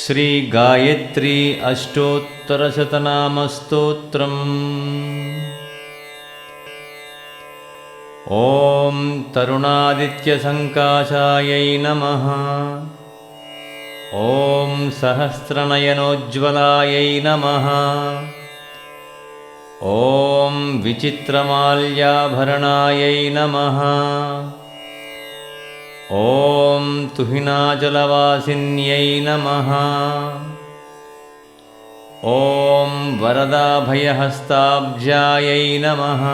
श्रीगायत्री अष्टोत्तरशतनामस्तोत्रम्। ॐ तरुणादित्यसङ्काशायै नमः। ॐ सहस्रनयनोज्ज्वलायै नमः। ॐ विचित्रमाल्याभरणायै नमः ॐ तुहिनाचलवासिन्यै नमः। ॐ वरदाभयहस्ताब्जायै नमः।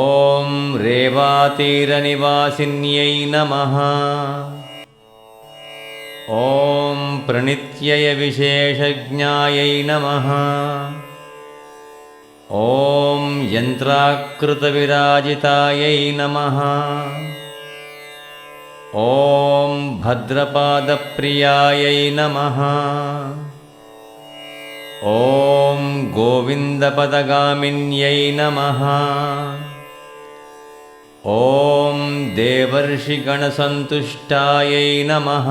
ॐ रेवातीरनिवासिन्यै नमः। ॐ प्रणित्ययविशेषज्ञायै नमः ॐ यन्त्राकृतविराजितायै नमः। ॐ भद्रपादप्रियायै नमः। ॐ गोविन्दपदगामिन्यै नमः। ॐ देवर्षिगणसन्तुष्टायै नमः।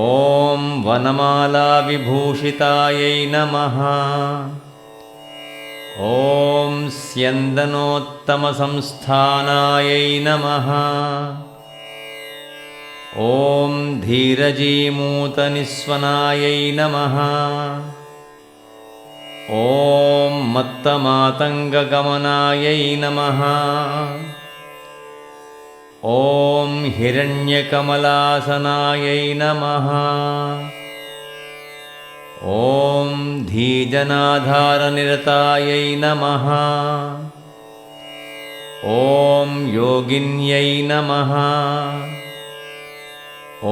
ॐ वनमालाविभूषितायै नमः ॐ स्यन्दनोत्तमसंस्थानायै नमः। ॐ धीरजीमूतनिस्वनायै नमः। ॐ मत्तमातङ्गगमनायै नमः। ॐ हिरण्यकमलासनायै नमः ॐ धीजनाधारनिरतायै नमः। ॐ योगिन्यै नमः।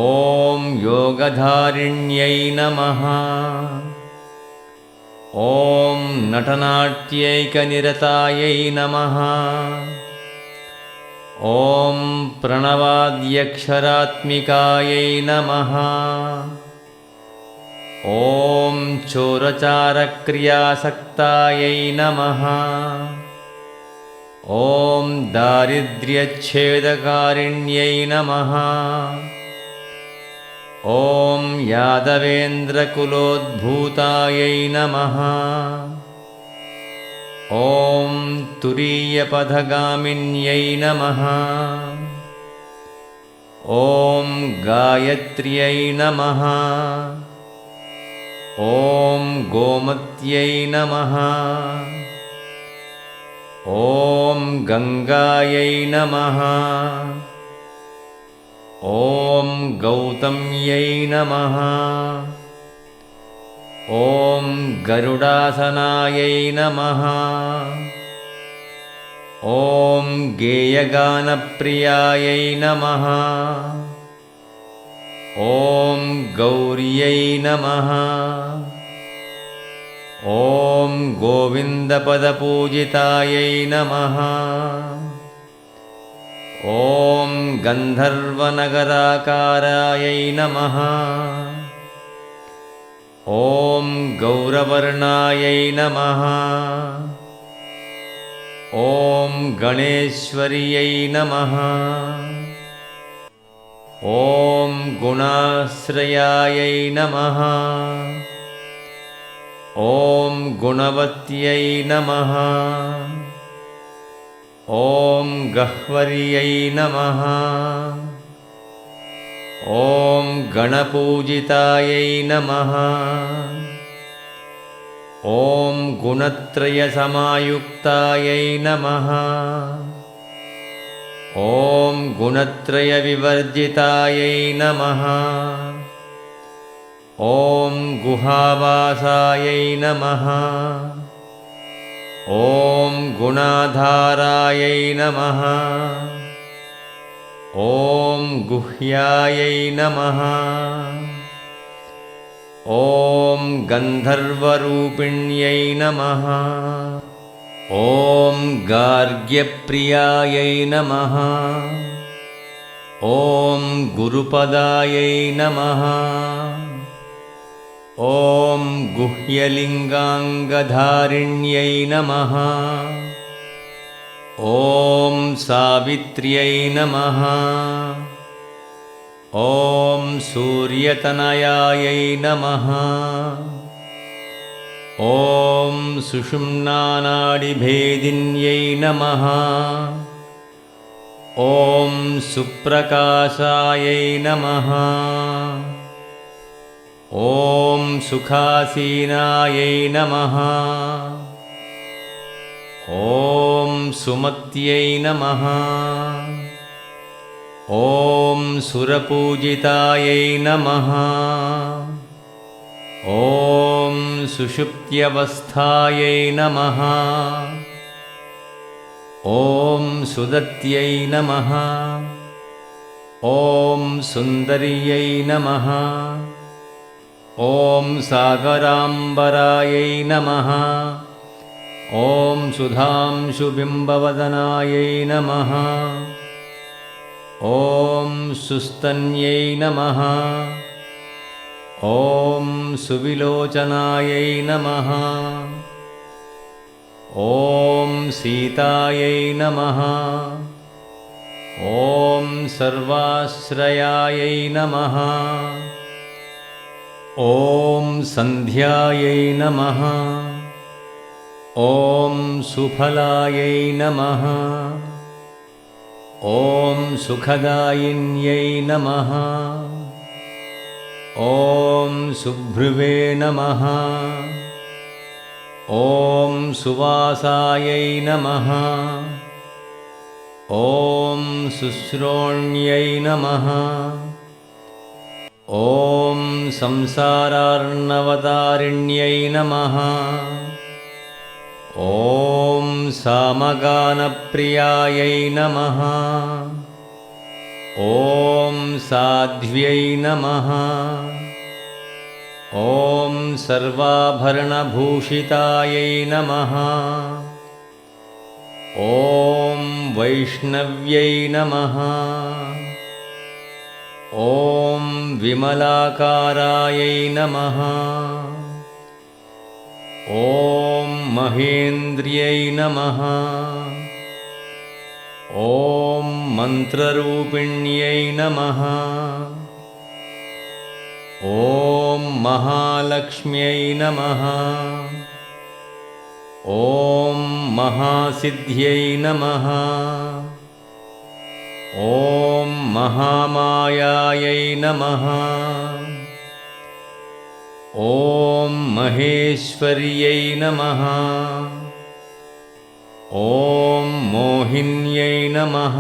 ॐ योगधारिण्यै नमः। ॐ नटनाट्यैकनिरतायै नमः। ॐ प्रणवाद्यक्षरात्मिकायै नमः ॐ चोरचारक्रियासक्तायै नमः। ॐ दारिद्र्यच्छेदकारिण्यै नमः। ॐ यादवेन्द्रकुलोद्भूतायै नमः। ॐ तुरीयपथगामिन्यै नमः। ॐ गायत्र्यै नमः ॐ गोमत्यै नमः। ॐ गङ्गायै नमः। ॐ गौतम्यै नमः। ॐ गरुडासनायै नमः। ॐ गेयगानप्रियायै नमः ॐ गौर्यै नमः। ॐ गोविन्दपदपूजितायै नमः। ॐ गन्धर्वनगराकारायै नमः। ॐ गौरवर्णायै नमः। ॐ गणेश्वर्यै नमः। ॐ गुणाश्रयायै नमः। ॐ गुणवत्यै नमः। ॐ गह्वर्यै नमः। ॐ गणपूजितायै नमः। ॐ गुणत्रयसमायुक्तायै नमः ॐ गुणत्रयविवर्जितायै नमः। ॐ गुहावासायै नमः। ॐ गुणाधारायै नमः। ॐ गुह्यायै नमः। ॐ गन्धर्वरूपिण्यै नमः ॐ गार्ग्यप्रियायै नमः। ॐ गुरुपदायै नमः। ॐ गुह्यलिङ्गाङ्गधारिण्यै नमः। ॐ सावित्र्यै नमः। ॐ सूर्यतनयायै नमः ॐ सुषुम्नानाडिभेदिन्यै नमः। ॐ सुप्रकाशायै नमः। ॐ सुखासीनायै नमः। ॐ सुमत्यै नमः। ॐ सुरपूजितायै नमः ॐ सुषुप्त्यवस्थायै नमः। ॐ सुदत्यै नमः। ॐ सुन्दर्यै नमः। ॐ सागराम्बरायै नमः। ॐ सुधांशुबिम्बवदनायै नमः। ॐ सुस्तन्यै नमः ॐ सुविलोचनायै नमः। ॐ सीतायै नमः। ॐ सर्वाश्रयायै नमः। ॐ सन्ध्यायै नमः। ॐ सुफलायै नमः। ॐ सुखदायिन्यै नमः ॐ सुभ्रुवे नमः। ॐ सुवासायै नमः। ॐ शुश्रोण्यै नमः। ॐ संसारार्णवतारिण्यै नमः। ॐ सामगानप्रियायै नमः ॐ साध्व्यै नमः। ॐ सर्वाभरणभूषितायै नमः। ॐ वैष्णव्यै नमः। ॐ विमलाकारायै नमः। ॐ महेन्द्र्यै नमः ॐ मन्त्ररूपिण्यै नमः। ॐ महालक्ष्म्यै नमः। ॐ महासिद्ध्यै नमः। ॐ महामायायै नमः। ॐ महेश्वर्यै नमः ॐ मोहिन्यै नमः।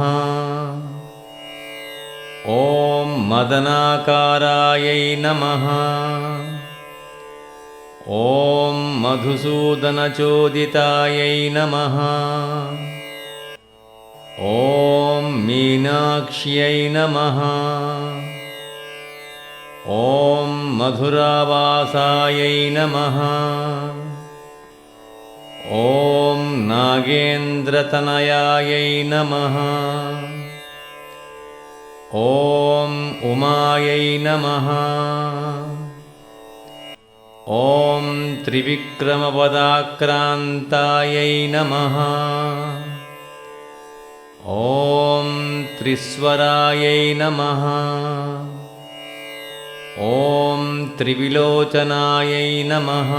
ॐ मदनाकारायै नमः। ॐ मधुसूदनचोदितायै नमः। ॐ मीनाक्ष्यै नमः। ॐ मधुरावासायै नमः ॐ नागेन्द्रतनयायै नमः। ॐ उमायै नमः। ॐ त्रिविक्रमपदाक्रान्तायै नमः। ॐ त्रिस्वरायै नमः। ॐ त्रिविलोचनायै नमः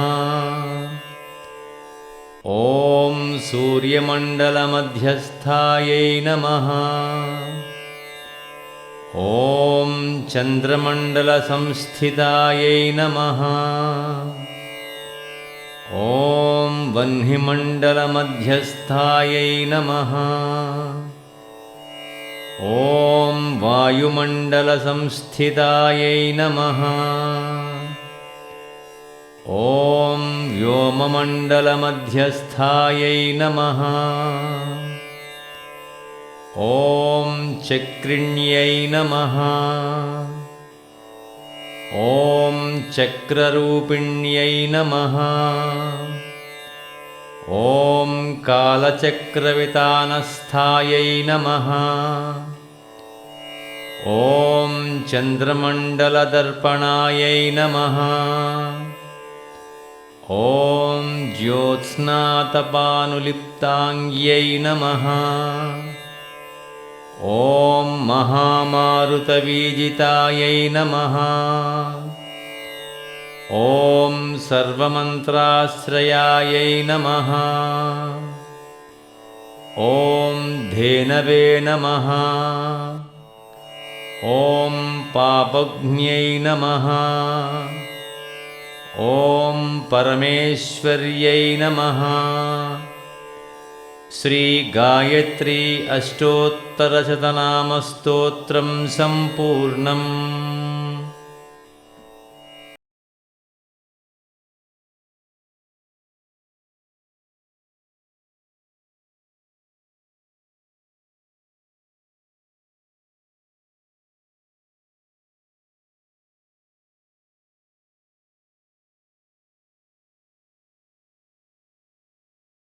ॐ सूर्यमण्डलमध्यस्थायै नमः। ॐ चन्द्रमण्डलसंस्थितायै नमः। ॐ वह्निमण्डलमध्यस्थायै नमः। ॐ वायुमण्डलसंस्थितायै नमः ॐ व्योममण्डलमध्यस्थायै नमः। ॐ चक्रिण्यै नमः। ॐ चक्ररूपिण्यै नमः। ॐ कालचक्रवितानस्थायै नमः। ॐ चन्द्रमण्डलदर्पणायै नमः ॐ ज्योत्स्नातपानुलिप्ताङ्ग्यै नमः। ॐ महामारुतवीजितायै नमः। ॐ सर्वमन्त्राश्रयायै नमः। ॐ धेनवे नमः। ॐ पापज्ञै नमः ॐ परमेश्वर्यै नमः। श्रीगायत्री अष्टोत्तरशतनामस्तोत्रं सम्पूर्णम्